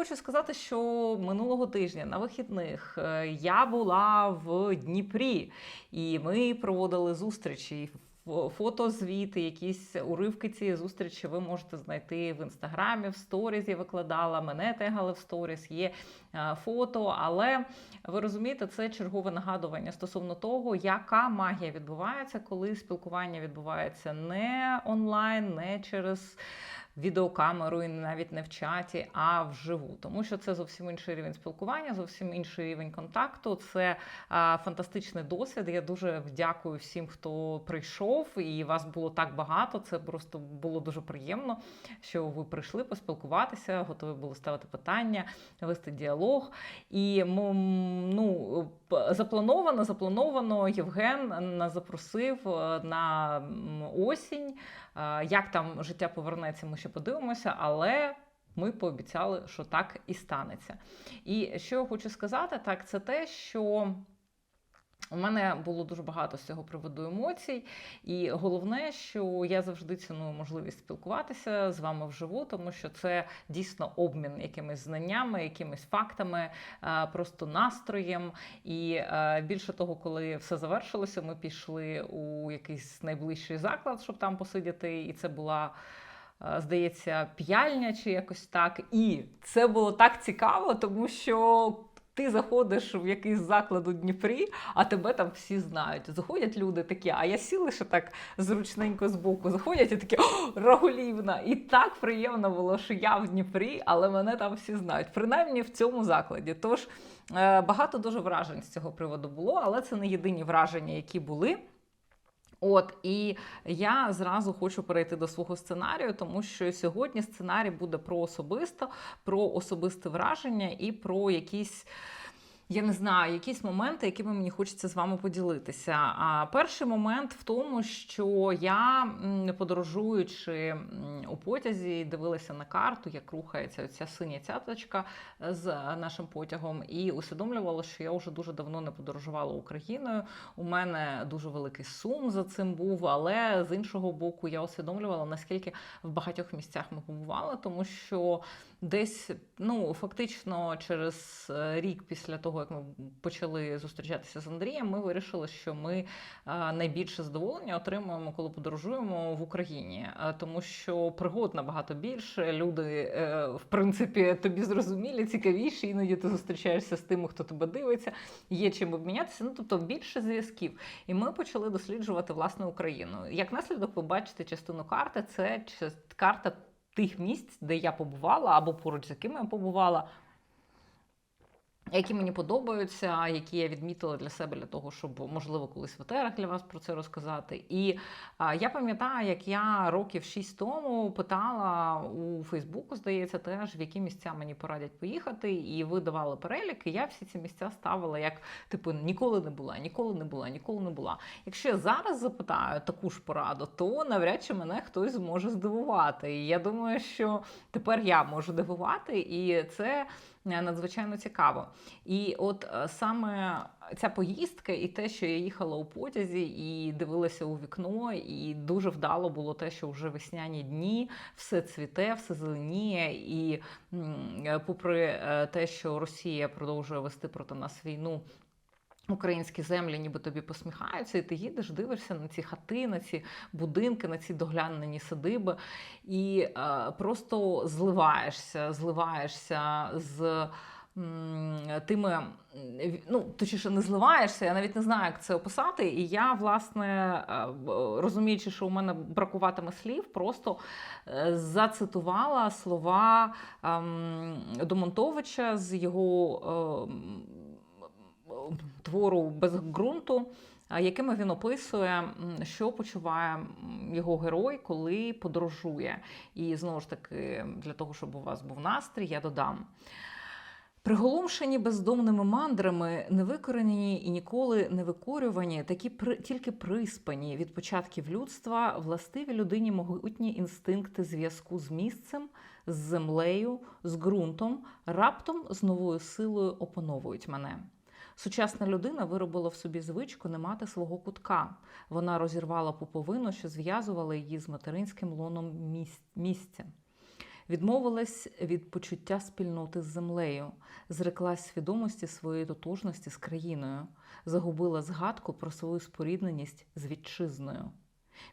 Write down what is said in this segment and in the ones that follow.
хочу сказати, що минулого тижня на вихідних е, я була в Дніпрі, і ми проводили зустрічі. Фотозвіти, якісь уривки цієї зустрічі ви можете знайти в інстаграмі, в сторіз я викладала, мене тегали в сторіс, є е, фото. Але ви розумієте, це чергове нагадування стосовно того, яка магія відбувається, коли спілкування відбувається не онлайн, не через відеокамеру і навіть не в чаті, а вживу. Тому що це зовсім інший рівень спілкування, зовсім інший рівень контакту. Це а, фантастичний досвід. Я дуже дякую всім, хто прийшов, і вас було так багато. Це просто було дуже приємно, що ви прийшли поспілкуватися, готові були ставити питання, вести діалог. І ну, заплановано, заплановано. Євген нас запросив е, на осінь. Е, Як там життя повернеться, ми ще подивимося, але. Ми пообіцяли, що так і станеться. І що я хочу сказати, так це те, що у мене було дуже багато з цього приводу емоцій, і головне, що я завжди ціную можливість спілкуватися з вами вживу, тому що це дійсно обмін якимись знаннями, якимись фактами, е, просто настроєм. І е, більше того, коли все завершилося, ми пішли у якийсь найближчий заклад, щоб там посидіти, і це була. е, Здається, п'яльня чи якось так. І це було так цікаво, тому що ти заходиш в якийсь заклад у Дніпрі, а тебе там всі знають. Заходять люди такі, а я сіла лише так зручненько збоку. Заходять і такі «О, Рагулівна. І так приємно було, що я в Дніпрі, але мене там всі знають. Принаймні в цьому закладі. Тож е, багато дуже вражень з цього приводу було, але це не єдині враження, які були. От і я зразу хочу перейти до свого сценарію, тому що сьогодні сценарій буде про особисто, про особисте враження і про якісь. Я не знаю, якісь моменти, якими мені хочеться з вами поділитися. А перший момент в тому, що я м, подорожуючи у потязі, дивилася на карту, як рухається ця синя цяточка з нашим потягом, і усвідомлювала, що я вже дуже давно не подорожувала Україною. У мене дуже великий сум за цим був, але з іншого боку, я усвідомлювала, наскільки в багатьох місцях ми побували, тому що десь ну фактично через е, рік після того, як ми почали зустрічатися з Андрієм, ми вирішили, що ми найбільше задоволення отримуємо, коли подорожуємо в Україні, тому що пригод набагато більше. Люди, е, в принципі, тобі зрозумілі, цікавіші. Іноді ти зустрічаєшся з тими, хто тебе дивиться, є чим обмінятися. Ну тобто більше зв'язків. І ми почали досліджувати власне Україну. Як наслідок, ви бачите частину карти, це карта тих місць, де я побувала, або поруч з якими я побувала. Які мені подобаються, які я відмітила для себе для того, щоб можливо колись в етерах для вас про це розказати. І а, я пам'ятаю, як я років шість тому питала у Фейсбуку, здається, теж в які місця мені порадять поїхати, і ви давали перелік. І я всі ці місця ставила як типу ніколи не була, ніколи не була, ніколи не була. Якщо я зараз запитаю таку ж пораду, то навряд чи мене хтось зможе здивувати. І я думаю, що тепер я можу дивувати, і це надзвичайно цікаво. І от е, саме ця поїздка, і те, що я їхала у потязі і дивилася у вікно, і дуже вдало було те, що вже весняні дні, все цвіте, все зеленіє. І е, попри е, те, що Росія продовжує вести проти нас війну. Українські землі ніби тобі посміхаються, і ти їдеш, дивишся на ці хати, на ці будинки, на ці доглянені садиби, і е, просто зливаєшся, зливаєшся з тими, ну точніше, не зливаєшся, я навіть не знаю, як це описати. І я, власне, е, розуміючи, що у мене бракуватиме слів, просто е, зацитувала слова ем, Домонтовича з його. Твору без ґрунту, якими він описує, що почуває його герой, коли подорожує. І знову ж таки, для того, щоб у вас був настрій, я додам. Приголомшені бездомними мандрами, невикоренені і ніколи не викорювані, такі при, тільки приспані від початків людства, властиві людині могутні інстинкти зв'язку з місцем, з землею, з ґрунтом, раптом з новою силою опановують мене. Сучасна людина виробила в собі звичку не мати свого кутка. Вона розірвала пуповину, що зв'язувала її з материнським лоном місця. Відмовилась від почуття спільноти з землею, зреклась свідомості своєї тотожності з країною, загубила згадку про свою спорідненість з вітчизною.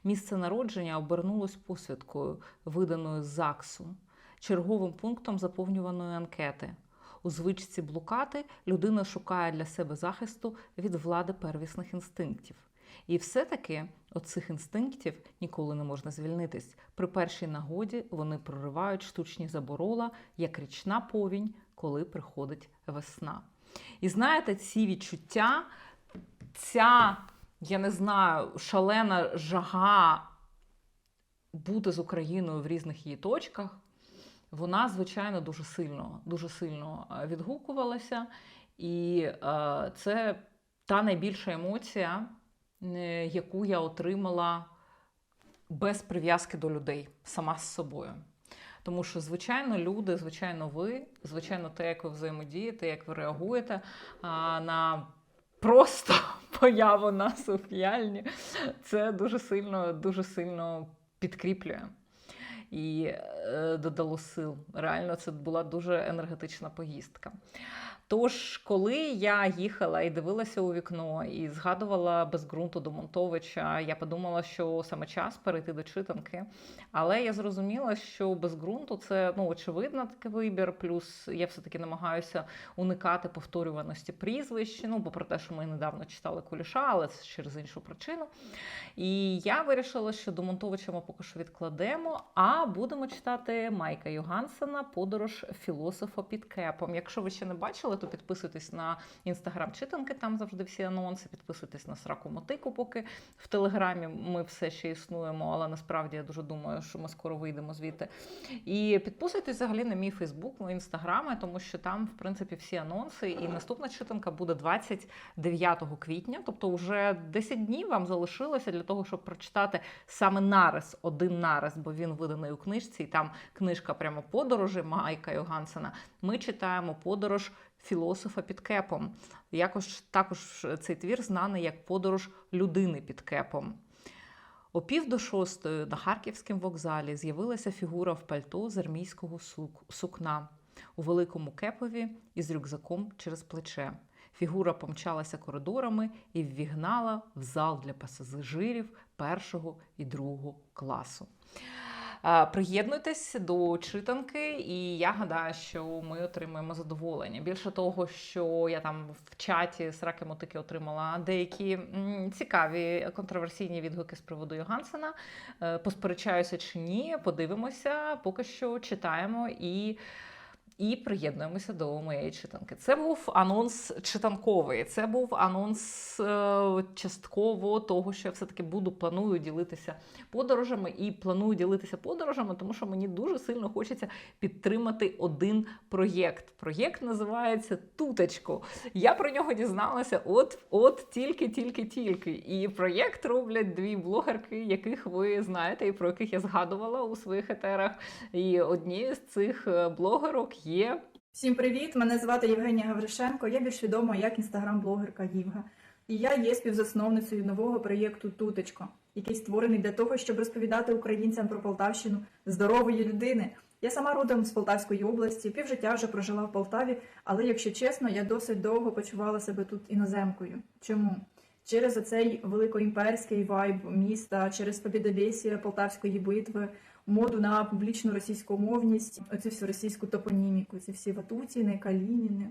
Місце народження обернулось посвідкою, виданою з ЗАГСу, черговим пунктом заповнюваної анкети. У звичці блукати людина шукає для себе захисту від влади первісних інстинктів. І все-таки от цих інстинктів ніколи не можна звільнитись. При першій нагоді вони проривають штучні заборола, як річна повінь, коли приходить весна. І знаєте, ці відчуття, ця, я не знаю, шалена жага бути з Україною в різних її точках, вона, звичайно, дуже сильно, дуже сильно е, відгукувалася. І е, це та найбільша емоція, е, яку я отримала без прив'язки до людей, сама з собою. Тому що, звичайно, люди, звичайно, ви, звичайно, те, як ви взаємодієте, як ви реагуєте на просто появу нас у фіальні, це дуже сильно, дуже сильно підкріплює і е, додало сил. Реально, це була дуже енергетична поїздка. Тож, коли я їхала і дивилася у вікно і згадувала без ґрунту до Монтовича, я подумала, що саме час перейти до читанки. Але я зрозуміла, що без ґрунту це ну очевидно такий вибір. Плюс я все-таки намагаюся уникати повторюваності прізвищ. Ну, попри те, що ми недавно читали Куліша, але це через іншу причину. І я вирішила, що до Монтовича ми поки що відкладемо, а будемо читати Майка Йогансена Подорож філософа під кепом. Якщо ви ще не бачили, то підписуйтесь на інстаграм читанки, там завжди всі анонси. Підписуйтесь на сраку мотику, поки в телеграмі ми все ще існуємо, але насправді я дуже думаю, що ми скоро вийдемо звідти. І підписуйтесь взагалі на мій Фейсбук, мої інстаграми, тому що там, в принципі, всі анонси. І наступна читанка буде 29 квітня, тобто вже 10 днів вам залишилося для того, щоб прочитати саме нарис, один нарис, бо він виданий у книжці, і там книжка прямо подорожі Майка Йогансена. Ми читаємо подорож філософа під кепом. Якось також цей твір знаний як подорож людини під кепом. О пів до шостої на харківському вокзалі з'явилася фігура в пальто з армійського сук- сукна у великому кепові із рюкзаком через плече. Фігура помчалася коридорами і ввігнала в зал для пасажирів першого і другого класу. Приєднуйтесь до читанки, і я гадаю, що ми отримаємо задоволення. Більше того, що я там в чаті сраки мотики отримала деякі цікаві контроверсійні відгуки з приводу Йогансена. Е, Посперечаюся чи ні, подивимося, поки що читаємо і. І приєднуємося до моєї читанки. Це був анонс читанковий. Це був анонс е, частково того, що я все-таки буду планую ділитися подорожами і планую ділитися подорожами, тому що мені дуже сильно хочеться підтримати один проєкт. Проєкт називається Тутечко. Я про нього дізналася от, от тільки, тільки, тільки. І проєкт роблять дві блогерки, яких ви знаєте, і про яких я згадувала у своїх етерах. І однією з цих е, блогерок є Всім привіт! Мене звати Євгенія Гавришенко. Я більш відома як інстаграм-блогерка Євга. І я є співзасновницею нового проєкту Тутечко, який створений для того, щоб розповідати українцям про Полтавщину здорової людини. Я сама родом з Полтавської області, півжиття вже прожила в Полтаві, але якщо чесно, я досить довго почувала себе тут іноземкою. Чому? Через оцей великоімперський вайб міста, через побідолєсія Полтавської битви, моду на публічну російськомовність, оцю всю російську топоніміку, ці всі Ватутіни, Калініни.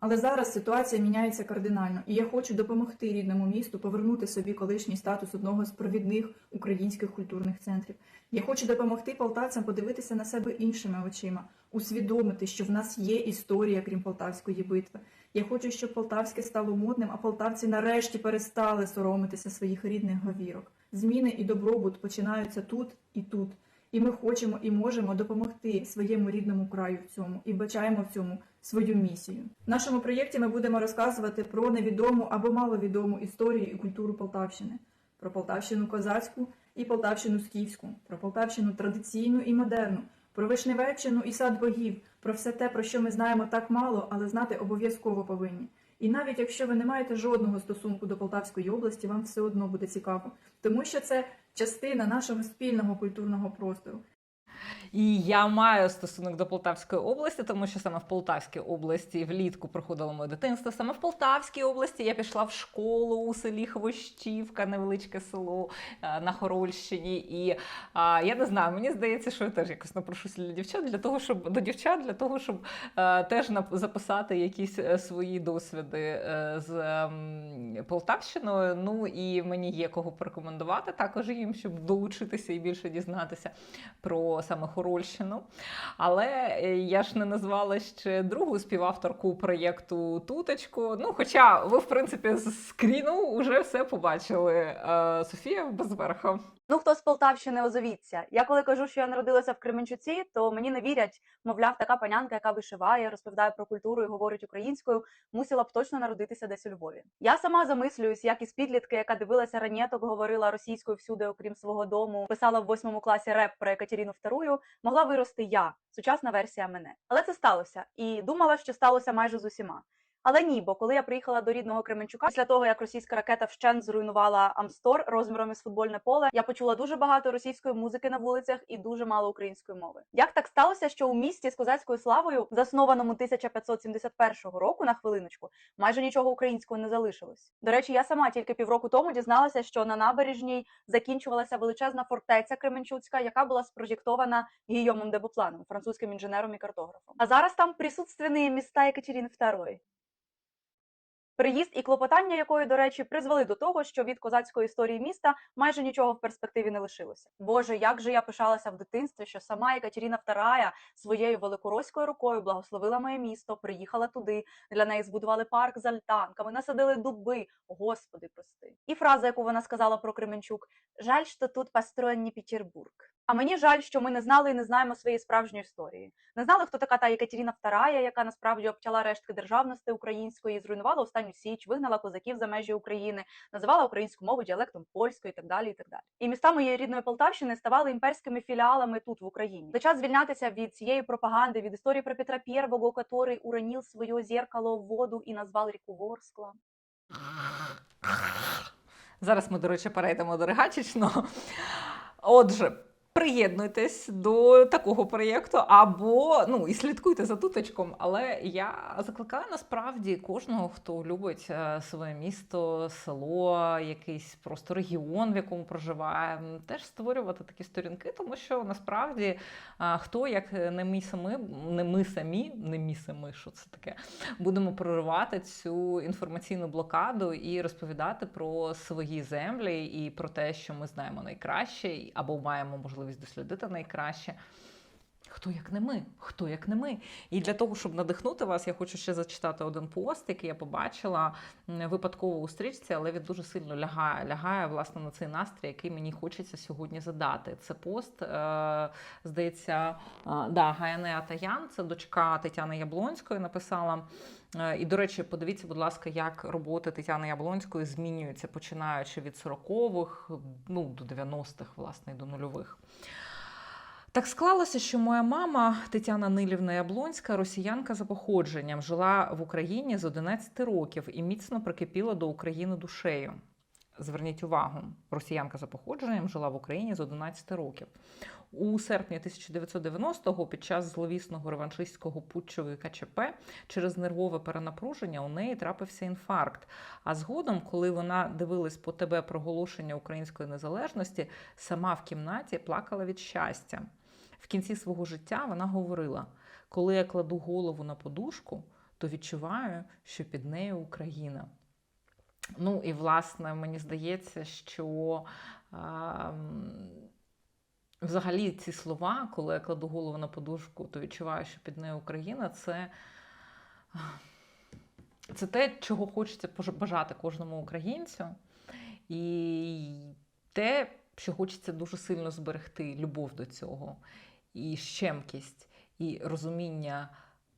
Але зараз ситуація міняється кардинально, і я хочу допомогти рідному місту повернути собі колишній статус одного з провідних українських культурних центрів. Я хочу допомогти полтавцям подивитися на себе іншими очима, усвідомити, що в нас є історія, крім полтавської битви. Я хочу, щоб полтавське стало модним, а полтавці нарешті перестали соромитися своїх рідних говірок. Зміни і добробут починаються тут і тут. І ми хочемо і можемо допомогти своєму рідному краю в цьому і бачаємо в цьому свою місію. В нашому проєкті ми будемо розказувати про невідому або маловідому історію і культуру Полтавщини, про Полтавщину козацьку і Полтавщину скіфську, про Полтавщину традиційну і модерну, про Вишневеччину і сад богів, про все те, про що ми знаємо так мало, але знати обов'язково повинні. І навіть якщо ви не маєте жодного стосунку до Полтавської області, вам все одно буде цікаво, тому що це частина нашого спільного культурного простору. І я маю стосунок до Полтавської області, тому що саме в Полтавській області влітку проходило моє дитинство. Саме в Полтавській області я пішла в школу у селі Хвощівка, невеличке село е, на Хорольщині. І а, я не знаю, мені здається, що я теж якось напрошуся для дівчат для того, щоб до дівчат, для того, щоб е, теж записати якісь е, свої досвіди з ем, Полтавщиною. Ну і мені є кого порекомендувати також їм, щоб долучитися і більше дізнатися про саме Хорольщину. Але е, я ж не назвала ще другу співавторку проєкту Туточку. Ну, хоча ви, в принципі, з скріну вже все побачили. Е, Софія Безверха. Ну, хто з Полтавщини озовіться. Я коли кажу, що я народилася в Кременчуці, то мені не вірять. Мовляв, така панянка, яка вишиває, розповідає про культуру і говорить українською, мусила б точно народитися десь у Львові. Я сама замислююсь, як із підлітки, яка дивилася ранєток, говорила російською всюди, окрім свого дому, писала в восьмому класі реп про Екатерину II, могла вирости я, сучасна версія мене. Але це сталося, і думала, що сталося майже з усіма. Але ні, бо коли я приїхала до рідного Кременчука, після того як російська ракета вщент зруйнувала Амстор розміром із футбольне поле, я почула дуже багато російської музики на вулицях і дуже мало української мови. Як так сталося, що у місті з козацькою славою, заснованому 1571 року на хвилиночку, майже нічого українського не залишилось? До речі, я сама тільки півроку тому дізналася, що на набережній закінчувалася величезна фортеця Кременчуцька, яка була спроєктована Гійомом де Бупланом, французьким інженером і картографом. А зараз там присутственні міста Екатерини II. Приїзд і клопотання якої, до речі, призвели до того, що від козацької історії міста майже нічого в перспективі не лишилося. Боже, як же я пишалася в дитинстві, що сама Екатерина II своєю великороською рукою благословила моє місто, приїхала туди. Для неї збудували парк з альтанками, насадили дуби. Господи, прости. І фраза, яку вона сказала про Кременчук: жаль, що тут построєн не Петербург. А мені жаль, що ми не знали і не знаємо своєї справжньої історії. Не знали, хто така та Екатерина II, яка насправді обтяла рештки державності української, зруйнувала останню січ, вигнала козаків за межі України, називала українську мову діалектом польської і так далі. І так далі. І міста моєї рідної Полтавщини ставали імперськими філіалами тут в Україні. До час звільнятися від цієї пропаганди, від історії про Петра I, який уронив своє зеркало в воду і назвав ріку Ворскла. Зараз ми, до речі, перейдемо до регачичного. Отже. Приєднуйтесь до такого проєкту, або ну і слідкуйте за туточком. Але я закликаю насправді кожного, хто любить е, своє місто, село, якийсь просто регіон, в якому проживає, теж створювати такі сторінки, тому що насправді е, хто як не ми самі, не ми самі, не мі самі, що це таке, будемо проривати цю інформаційну блокаду і розповідати про свої землі і про те, що ми знаємо найкраще, або маємо можливість дослідити найкраще. Хто як не ми? Хто як не ми? І для того, щоб надихнути вас, я хочу ще зачитати один пост, який я побачила випадково у стрічці, але він дуже сильно лягає, лягає власне на цей настрій, який мені хочеться сьогодні задати. Це пост, е, здається, е, да, Гаяне Атаян, це дочка Тетяни Яблонської, написала. Е, І, до речі, подивіться, будь ласка, як роботи Тетяни Яблонської змінюються, починаючи від 40-х ну, до 90-х, власне, до нульових. Так склалося, що моя мама Тетяна Нилівна Яблонська, росіянка за походженням, жила в Україні з 11 років і міцно прикипіла до України душею. Зверніть увагу, росіянка за походженням жила в Україні з 11 років. У серпні 1990-го, під час зловісного реваншистського путчу в КЧП, через нервове перенапруження у неї трапився інфаркт. А згодом, коли вона дивилась по тебе проголошення української незалежності, сама в кімнаті плакала від щастя. В кінці свого життя вона говорила: коли я кладу голову на подушку, то відчуваю, що під нею Україна. Ну і власне мені здається, що ем, взагалі ці слова, коли я кладу голову на подушку, то відчуваю, що під нею Україна, це, це те, чого хочеться бажати кожному українцю. І те, що хочеться дуже сильно зберегти любов до цього, і щемкість, і розуміння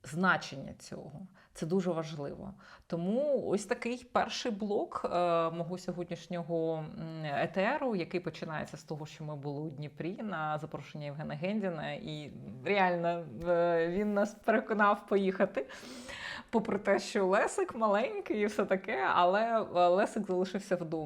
значення цього. Це дуже важливо. Тому ось такий перший блок е, мого сьогоднішнього етеру, який починається з того, що ми були у Дніпрі на запрошення Євгена Гендіна, і реально е, він нас переконав поїхати. Попри те, що Лесик маленький і все таке, але е, Лесик залишився вдома.